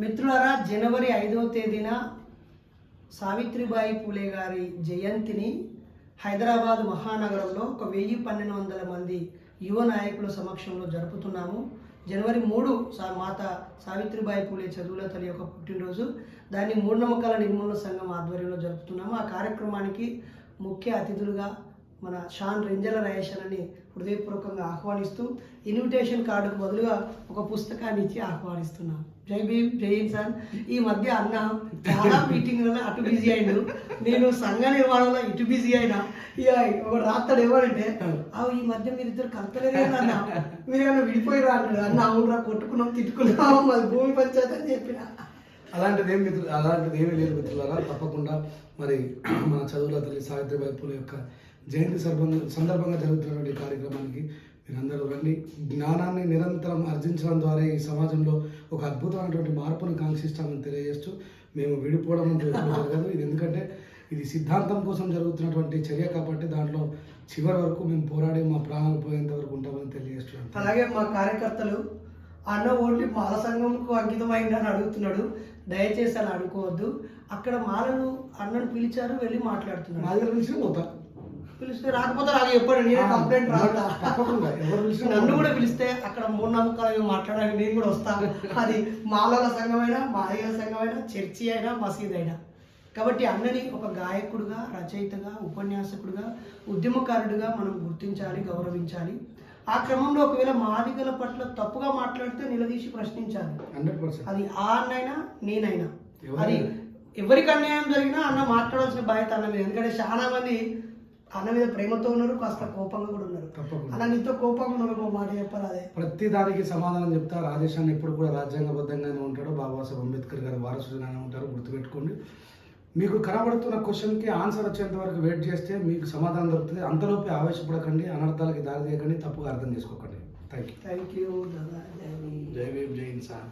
మిత్రులరా జనవరి ఐదవ తేదీన సావిత్రిబాయి పూలే గారి జయంతిని హైదరాబాద్ మహానగరంలో ఒక వెయ్యి పన్నెండు వందల మంది యువ నాయకుల సమక్షంలో జరుపుతున్నాము. జనవరి మూడు సా మాత సావిత్రిబాయి పూలే చదువుల తల్లి యొక్క పుట్టినరోజు. దాన్ని మూఢనమ్మకాల నిర్మూలన సంఘం ఆధ్వర్యంలో జరుపుతున్నాము. ఆ కార్యక్రమానికి ముఖ్య అతిథులుగా మన షాన్ రెంజల రయేషన్ అని హృదయపూర్వకంగా ఆహ్వానిస్తూ ఇన్విటేషన్ కార్డుకు బదులుగా ఒక పుస్తకాన్ని ఇచ్చి ఆహ్వానిస్తున్నాం. జై భీమ్ జై సార్ ఈ మధ్య అన్న చాలా మీటింగ్లలో అటు బిజీ అయిండు. నేను సంఘ నిర్మాణంలో ఇటు బిజీ అయినా. ఇక ఒక రాత్రి ఏమంటే అవి ఈ మధ్య మీరు ఇద్దరు కలపలేదే అన్న. మీరు ఏమైనా విడిపోయిరా అన్నాడు అన్న అవునరా కొట్టుకున్నాం తిట్టుకున్నాం మాది భూమి పంచాయతీ అని చెప్పిన. అలాంటిది ఏం మిత్రులు అలాంటిది ఏమీ లేదు మిత్రులారా. తప్పకుండా మరి మన చదువుల తల్లి సావిత్రిబాయి పూల యొక్క జయంతి సందర్భంగా సందర్భంగా జరుగుతున్నటువంటి కార్యక్రమానికి మీరందరూ రండి. జ్ఞానాన్ని నిరంతరం ఆర్జించడం ద్వారా ఈ సమాజంలో ఒక అద్భుతమైనటువంటి మార్పును కాంక్షిస్తామని తెలియజేస్తూ మేము విడిపోవడం అంటూ జరగదు. ఇది ఎందుకంటే ఇది సిద్ధాంతం కోసం జరుగుతున్నటువంటి చర్య కాబట్టి దాంట్లో చివరి వరకు మేము పోరాడి మా ప్రాణాలు పోయేంత వరకు ఉంటామని తెలియజేస్తున్నాం. అలాగే మా కార్యకర్తలు అన్న ఓన్లీ మాల సంఘంకు అంకితమైందని అడుగుతున్నాడు. దయచేసి అలా అడుకోవద్దు అక్కడ మాలను అన్నను పిలిచారు వెళ్ళి మా మాట్లాడుతున్నాడు దగ్గర పిలిచిన పోతా. పిలిస్తే రాకపోతే నాకు చెప్పాడు నేనే కంప్లైంట్ పిలిచినా నన్ను కూడా పిలిస్తే అక్కడ మూడు నమ్మకాలు మాట్లాడడానికి నేను కూడా వస్తా. అది మాలల సంఘమైనా మాదిగల సంఘమైనా చర్చి అయినా మసీద్ అయినా. కాబట్టి అన్నని ఒక గాయకుడుగా రచయితగా ఉపన్యాసకుడుగా ఉద్యమకారుడిగా మనం గుర్తించాలి గౌరవించాలి. ఆ క్రమంలో ఒకవేళ మాదిగల పట్ల తప్పుగా మాట్లాడితే నిలదీసి ప్రశ్నించాలి. అది ఆ అన్నైనా నేనైనా. అది ఎవరికి అన్యాయం జరిగినా అన్న మాట్లాడాల్సిన బాధ్యత అన్న మీద. ఎందుకంటే చాలా మంది అన్న మీద ప్రేమతో ఉన్నారు కాస్త కోపంగా కూడా ఉన్నారు. తప్పకుండా. అన్న నీతో కోపంగా ఉన్నారు ఒక మాట చెప్పాలి అదే. ప్రతి దానికి సమాధానం చెప్తా రాజేశాన్ని ఎప్పుడు కూడా రాజ్యాంగబద్ధంగానే ఉంటాడు. బాబాసాహెబ్ అంబేద్కర్ గారి వారసుడుగానే ఉంటారు గుర్తుపెట్టుకోండి. మీకు కనబడుతున్న క్వశ్చన్కి ఆన్సర్ వచ్చేంత వరకు వెయిట్ చేస్తే మీకు సమాధానం దొరుకుతుంది. అంతలోపే ఆవేశపడకండి అనర్థాలకి దారి తీయకండి తప్పుగా అర్థం చేసుకోకండి. థ్యాంక్ యూ థ్యాంక్ యూ జై భీమ్. జై భీమ్ జై ఇన్సాన్